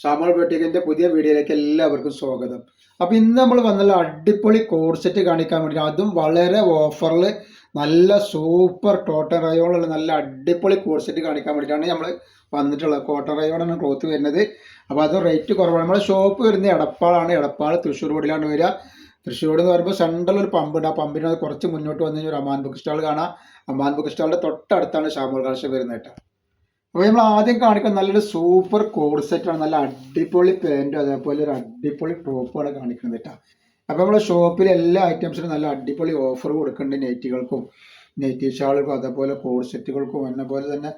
ഷാമോൾ ബൊട്ടിക്കിന്റെ പുതിയ വീഡിയോയിലേക്ക് എല്ലാവർക്കും സ്വാഗതം. അപ്പൊ ഇന്ന് നമ്മൾ വന്നുള്ള അടിപൊളി കോഡ്സെറ്റ് കാണിക്കാൻ വേണ്ടി അതും വളരെ ഓഫറിൽ നല്ല സൂപ്പർ കോട്ടൺ റയോണുള്ള നല്ല അടിപൊളി കോഡ്സെറ്റ് കാണിക്കാൻ വേണ്ടിയിട്ടാണ് നമ്മൾ വന്നിട്ടുള്ളത്. കോട്ടൺ റയോണാണ് ക്ലോത്ത് വരുന്നത്. അപ്പോൾ അത് റേറ്റ് കുറവാണ്. നമ്മുടെ ഷോപ്പ് വരുന്നത് എടപ്പാളാണ്. എടപ്പാൾ തൃശ്ശൂർ റോഡിലാണ് വരിക. തൃശ്ശൂർ എന്ന് പറയുമ്പോൾ സെൻട്രൽ ഒരു പമ്പ് ഉണ്ട് ആ പമ്പിനത് കുറച്ച് മുന്നോട്ട് വന്നു കഴിഞ്ഞാൽ ഒരു അമാൻ ബുക്ക് സ്റ്റാൾ കാണാം. അമാൻ ബുക്ക് സ്റ്റാളിന്റെ തൊട്ടടുത്താണ് ഷാമോൾ കാഴ്ച വരുന്നത് കേട്ടോ. അപ്പോൾ നമ്മൾ ആദ്യം കാണിക്കാൻ നല്ലൊരു സൂപ്പർ കോഡ് സെറ്റാണ് നല്ല അടിപൊളി പാന്റും അതേപോലെ ഒരു അടിപൊളി ടോപ്പുമാണ് കാണിക്കുന്നത് കേട്ടോ. അപ്പോൾ നമ്മുടെ ഷോപ്പിൽ എല്ലാ ഐറ്റംസിനും നല്ല അടിപൊളി ഓഫർ കൊടുക്കുന്നുണ്ട് നെറ്റുകൾക്കും നെറ്റി ഷാളുകൾക്കും അതേപോലെ കോഡ് സെറ്റുകൾക്കും എന്നെപോലെ തന്നെ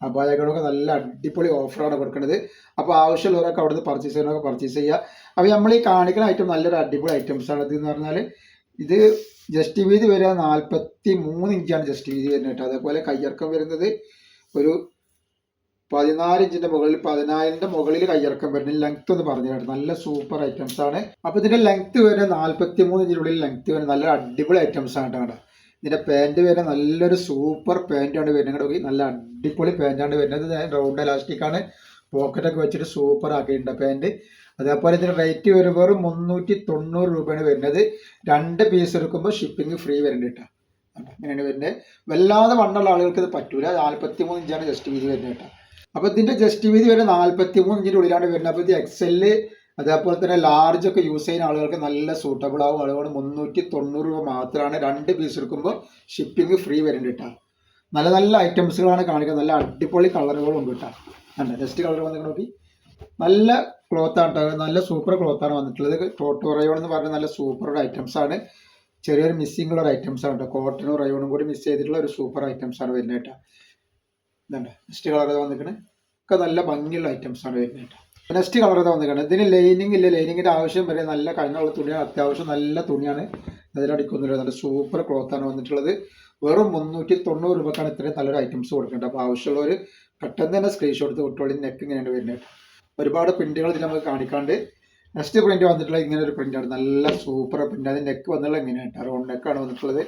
അപായകൾക്കും നല്ല അടിപൊളി ഓഫറാണ് കൊടുക്കുന്നത്. അപ്പോൾ ആവശ്യമുള്ളവരൊക്കെ അവിടുന്ന് പർച്ചേസ് ചെയ്യുന്നവരൊക്കെ പർച്ചേസ് ചെയ്യുക. അപ്പോൾ നമ്മൾ ഈ കാണിക്കുന്ന ഐറ്റം നല്ലൊരു അടിപൊളി ഐറ്റംസ് ആണ്. ഇത് എന്ന് പറഞ്ഞാൽ ഇത് ജസ്റ്റ് വീതി വരിക നാൽപ്പത്തി മൂന്ന് ഇഞ്ചാണ് ജസ്റ്റ് വീതി വരുന്നത് കേട്ടോ. അതേപോലെ കയ്യിറക്കം വരുന്നത് ഒരു പതിനാല് ഇഞ്ചിന്റെ മുകളിൽ പതിനാലിന്റെ മുകളിൽ കയ്യിറക്കം വരുന്ന ലെങ്ത് എന്ന് പറഞ്ഞു കേട്ടോ. നല്ല സൂപ്പർ ഐറ്റംസ് ആണ്. അപ്പൊ ഇതിന്റെ ലെങ്ത് വരെ നാല്പത്തി മൂന്ന് ഇഞ്ചിനുള്ളിൽ ലെങ്ത് വരെ നല്ല അടിപൊളി ഐറ്റംസ് ആണ് കേട്ടോ. ഇതിന്റെ പാന്റ് വരെ നല്ലൊരു സൂപ്പർ പാന്റാണ് വരുന്നത്. നല്ല അടിപൊളി പാന്റാണ് വരുന്നത്. റൗണ്ട് എലാസ്റ്റിക് ആണ്. പോക്കറ്റ് ഒക്കെ വെച്ചിട്ട് സൂപ്പർ ആക്കിയിട്ടുണ്ട് പാന്റ് അതേപോലെ ഇതിന്റെ റേറ്റ് വരും വെറും മുന്നൂറ്റി തൊണ്ണൂറ് രൂപയാണ് വരുന്നത്. രണ്ട് പീസ് എടുക്കുമ്പോൾ ഷിപ്പിംഗ് ഫ്രീ വരുന്നുണ്ട് കേട്ടോ. അങ്ങനെയാണ് വരുന്നത്. വല്ലാതെ വണ്ണുള്ള ആളുകൾക്ക് ഇത് പറ്റൂല. നാൽപ്പത്തി മൂന്ന് ഇഞ്ചാണ് ജസ്റ്റ് വീതി വരുന്നത് കേട്ടോ. അപ്പൊ ഇതിന്റെ ജസ്റ്റ് വീതി വരെ നാല്പത്തി മൂന്ന് ഇഞ്ചിന്റെ ഉള്ളിലാണ് വരുന്നത്. അപ്പൊ ഇത് എക്സെൽ അതേപോലെ തന്നെ ലാർജ് ഒക്കെ യൂസ് ചെയ്യുന്ന ആളുകൾക്ക് നല്ല സൂട്ടബിൾ ആവും. അതുകൊണ്ട് മുന്നൂറ്റി തൊണ്ണൂറ് രൂപ മാത്രമാണ് രണ്ട് പീസ് എടുക്കുമ്പോൾ ഷിപ്പിംഗ് ഫ്രീ വരുന്നുണ്ട് കേട്ടോ നല്ല നല്ല ഐറ്റംസുകളാണ് കാണിക്കുന്നത്. നല്ല അടിപൊളി കളറുകളും കേട്ടോ കണ്ടോ? ജസ്റ്റ് കളർ വന്നിട്ട് നോക്കി. നല്ല ക്ലോത്ത് ആണ് കേട്ടോ നല്ല സൂപ്പർ ക്ലോത്ത് ആണ് വന്നിട്ടുള്ളത്. ടോട്ടോ റയോൺ എന്ന് പറഞ്ഞ നല്ല സൂപ്പർ ഐറ്റംസ് ആണ്. ചെറിയൊരു മിസ്സിംഗ് ഉള്ള ഐറ്റംസ് ആണ് കേട്ടോ കോട്ടനും റയോണും കൂടി മിസ് ചെയ്തിട്ടുള്ള ഒരു സൂപ്പർ ഐറ്റംസ് ആണ് വരുന്നത് കേട്ടോ ഇതുണ്ട്. നെക്സ്റ്റ് കളർ വന്നിക്കണേ ഒക്കെ നല്ല ഭംഗിയുള്ള ഐറ്റംസ് ആണ് വരുന്നത് കേട്ടോ. നെക്സ്റ്റ് കളർ വന്നിക്കണം ഇതിന് ലൈനിങ് ഇല്ല? ലൈനിങ്ങിന്റെ ആവശ്യം വരെ നല്ല കഴിഞ്ഞുള്ള തുണിയാണ് അത്യാവശ്യം നല്ല തുണിയാണ് അതിലടിക്കുന്നില്ല നല്ല സൂപ്പർ ക്ലോത്ത് ആണ് വന്നിട്ടുള്ളത്. വെറും മുന്നൂറ്റി തൊണ്ണൂറ് രൂപക്കാണ് ഇത്രയും നല്ലൊരു ഐറ്റംസ് കൊടുക്കേണ്ടത് അപ്പോൾ ആവശ്യമുള്ളവർ പെട്ടെന്ന് തന്നെ സ്ക്രീൻഷോട്ട് എടുത്ത് നെക്ക് ഇങ്ങനെയാണ് വരുന്നത് ഒരുപാട് പ്രിന്റുകൾ ഇതിൽ നമുക്ക് കാണിക്കാണ്ട്. നെക്സ്റ്റ് പ്രിന്റ് വന്നിട്ടുള്ള ഇങ്ങനെ ഒരു പ്രിന്റാണ് നല്ല സൂപ്പർ പ്രിന്റ് അത് നെക്ക് വന്നുള്ള ഇങ്ങനെയാണ് റൗണ്ട് നെക്കാണ് വന്നിട്ടുള്ളത്.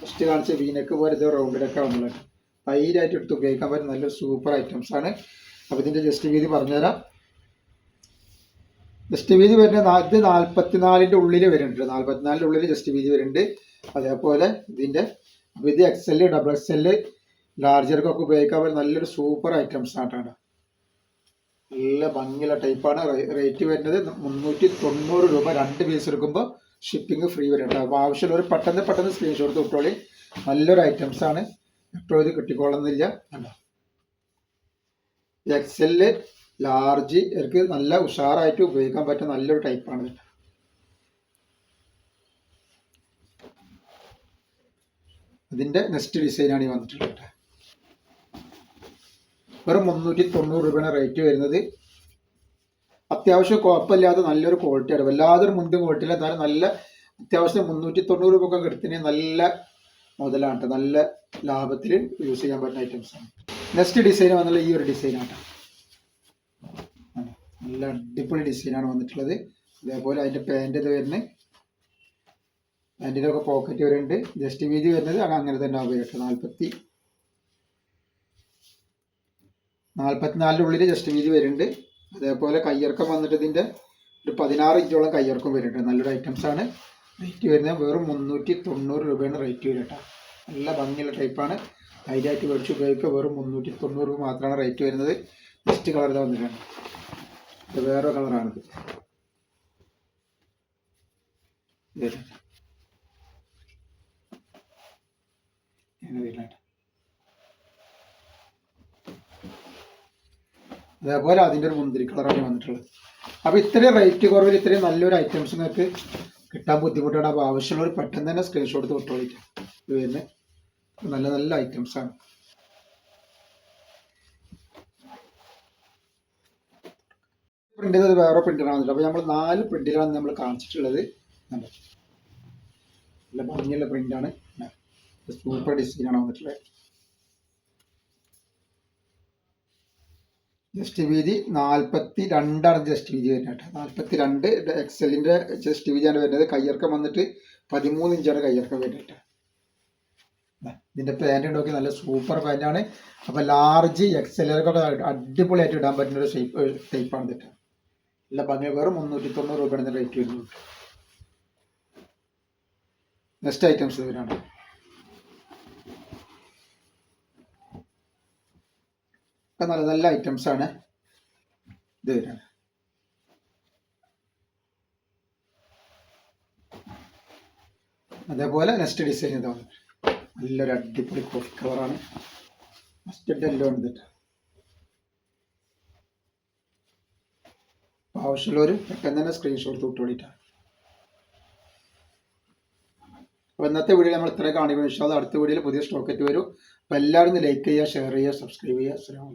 ഫസ്റ്റ് കാണിച്ച വി നെക്ക് പോലെ ഇത് റൗണ്ട് നെക്കാണ് വന്നുള്ളത് ധൈര്യമായിട്ട് എടുത്ത് ഉപയോഗിക്കാൻ പറ്റുന്ന നല്ലൊരു സൂപ്പർ ഐറ്റംസ് ആണ്. അപ്പോൾ ഇതിന്റെ ജസ്റ്റ് വീതി പറഞ്ഞുതരാം. ജസ്റ്റ് വീതി വരുന്നത് നാ- ഇത് നാൽപ്പത്തിനാലിന്റെ ഉള്ളിൽ വരുന്നുണ്ട് നാൽപ്പത്തിനാലിന്റെ ഉള്ളിൽ ജസ്റ്റ് വീതി വരുന്നുണ്ട്. അതേപോലെ ഇതിന്റെ അപ്പോൾ ഇത് X L double X L ലാർജർക്കൊക്കെ ഉപയോഗിക്കാൻ പറ്റുന്ന നല്ലൊരു സൂപ്പർ ഐറ്റംസ് ആയിട്ടാണ് നല്ല ഭംഗിയുള്ള ടൈപ്പാണ് റേറ്റ് വരുന്നത് മുന്നൂറ്റി തൊണ്ണൂറ് രൂപ രണ്ട് പീസ് എടുക്കുമ്പോൾ ഷിപ്പിംഗ് ഫ്രീ വരുന്നുണ്ട് അപ്പോൾ ആവശ്യമുള്ളവർ പെട്ടെന്ന് പെട്ടെന്ന് സ്ക്രീൻഷോട്ട് വിട്ടോളി. നല്ലൊരു ഐറ്റംസ് എപ്പോഴും ഇത് കിട്ടിക്കോളുന്നില്ല. കണ്ടോ എക്സെൽ ലാർജ് ഇവർക്ക് നല്ല ഉഷാറായിട്ട് ഉപയോഗിക്കാൻ പറ്റുന്ന നല്ലൊരു ടൈപ്പാണ് അതിന്റെ നെക്സ്റ്റ് ഡിസൈനാണ് ഈ വന്നിട്ടുള്ളത്. വെറും മുന്നൂറ്റി തൊണ്ണൂറ് രൂപയാണ് റേറ്റ് വരുന്നത്. അത്യാവശ്യം കുഴപ്പമില്ലാതെ നല്ലൊരു ക്വാളിറ്റിയാണ് വല്ലാതൊരു മുന്തും ക്വാളിറ്റിയില്ല എന്നാലും നല്ല അത്യാവശ്യം മുന്നൂറ്റി തൊണ്ണൂറ് രൂപ ഒക്കെ എടുത്തിന് നല്ല മുതലാണ് നല്ല ലാഭത്തിൽ യൂസ് ചെയ്യാൻ പറ്റുന്ന ഐറ്റംസ് ആണ്. നെക്സ്റ്റ് ഡിസൈൻ വന്നുള്ള ഈ ഒരു ഡിസൈനാണ് നല്ല അടിപൊളി ഡിസൈനാണ് വന്നിട്ടുള്ളത്. അതേപോലെ അതിന്റെ പാന്റ് ഇത് വരുന്നത് പാന്റിന്റെ ഒക്കെ പോക്കറ്റ് വരുന്നുണ്ട്. ജസ്റ്റ് വീതി വരുന്നത് അങ്ങനെ തന്നെ കേട്ടോ നാൽപ്പത്തി നാൽപ്പത്തിനാലിന്റെ ഉള്ളിൽ ജസ്റ്റ് വീതി വരുന്നുണ്ട്. അതേപോലെ കയ്യിറക്കം വന്നിട്ട് ഇതിന്റെ ഒരു പതിനാറ് ഇഞ്ചോളം കയ്യിറക്കം വരുന്നുണ്ട് നല്ലൊരു ഐറ്റംസ് ആണ്. റേറ്റ് വരുന്നത് വെറും മുന്നൂറ്റി തൊണ്ണൂറ് രൂപയാണ് റേറ്റ് വരിക കേട്ടോ. നല്ല ഭംഗിയുള്ള ടൈപ്പാണ് ധൈര്യമായിട്ട് മേടിച്ച് ഉപയോഗിക്കുക വെറും മുന്നൂറ്റി തൊണ്ണൂറ് രൂപ മാത്രമാണ് റേറ്റ് വരുന്നത്. നെക്സ്റ്റ് കളർ ഇതാ വന്നിട്ടാണ് ഇത് വേറെ കളറാണിത് വരുന്നത്. അതേപോലെ അതിന്റെ ഒരു മുന്തിരി കളറാണ് വന്നിട്ടുള്ളത്. അപ്പോൾ ഇത്രയും റേറ്റ് കുറവിൽ ഇത്രയും നല്ലൊരു ഐറ്റംസ് നിങ്ങൾക്ക് കിട്ടാൻ ബുദ്ധിമുട്ടാണ്. അപ്പോൾ ആവശ്യമുള്ളവർ പെട്ടെന്ന് തന്നെ സ്ക്രീൻഷോട്ട് എടുത്ത് വിട്ടോളിക്കാം. ഇത് തന്നെ നല്ല നല്ല ഐറ്റംസ് ആണ്. പ്രിന്റ് ചെയ്തത് വേറെ പ്രിന്റിലാണ് അപ്പോൾ നമ്മൾ നാല് പ്രിന്റിലാണ് നമ്മൾ കാണിച്ചിട്ടുള്ളത്? നല്ല ഭംഗിയുള്ള പ്രിന്റാണ് സൂപ്പർ ഡിസൈനാണ് വന്നിട്ടുള്ളത്. ജസ്റ്റ് വീതി നാൽപ്പത്തി രണ്ടാണ് ജസ്റ്റ് വീതി വരുന്നത് കേട്ടോ. നാൽപ്പത്തി രണ്ട് എക്സലിന്റെ ജസ്റ്റ് വീതിയാണ് വരുന്നത്. കയ്യിറക്കം വന്നിട്ട് പതിമൂന്ന് ഇഞ്ചാണ് കയ്യിറക്കം വരുന്നത് ഇതിന്റെ പാന്റ് നോക്കി നല്ല സൂപ്പർ പാന്റാണ് അപ്പോൾ ലാർജ് എക്സലൊക്കെ അടിപൊളിയായിട്ട് ഇടാൻ പറ്റുന്ന ഒരു ഷേപ്പ് ടൈപ്പാണ് കേട്ടോ. നല്ല ഭംഗി വെറും മുന്നൂറ്റി തൊണ്ണൂറ് രൂപയാണ് റേറ്റ് വരുന്നത് നെക്സ്റ്റ് ഐറ്റംസ് ഇതിനാണ്. ഒക്കെ നല്ല നല്ല ഐറ്റംസ് ആണ്. ഇത് വരുന്നത് അതേപോലെ നെക്സ്റ്റ് ഡിസൈൻ ഇതാണ് നല്ലൊരു അടിപൊളി കോഫി കളറാണ് മസ്റ്റഡ് എല്ലോ അപ്പോൾ ആവശ്യമുള്ളവർ പെട്ടെന്ന് തന്നെ സ്ക്രീൻഷോട്ട് വിട്ട് വേണ്ടിയിട്ടാണ് അപ്പോൾ ഇന്നത്തെ വീഡിയോ നമ്മൾ ഇത്രയും കാണിക്കുന്നു. ഇൻഷാല്ല അടുത്ത വീഡിയോയിൽ പുതിയ സ്റ്റോക്കറ്റ് വരും. അപ്പോൾ എല്ലാവരും ലൈക്ക് ചെയ്യുക ഷെയർ ചെയ്യുക സബ്സ്ക്രൈബ് ചെയ്യുക. അസ്സാം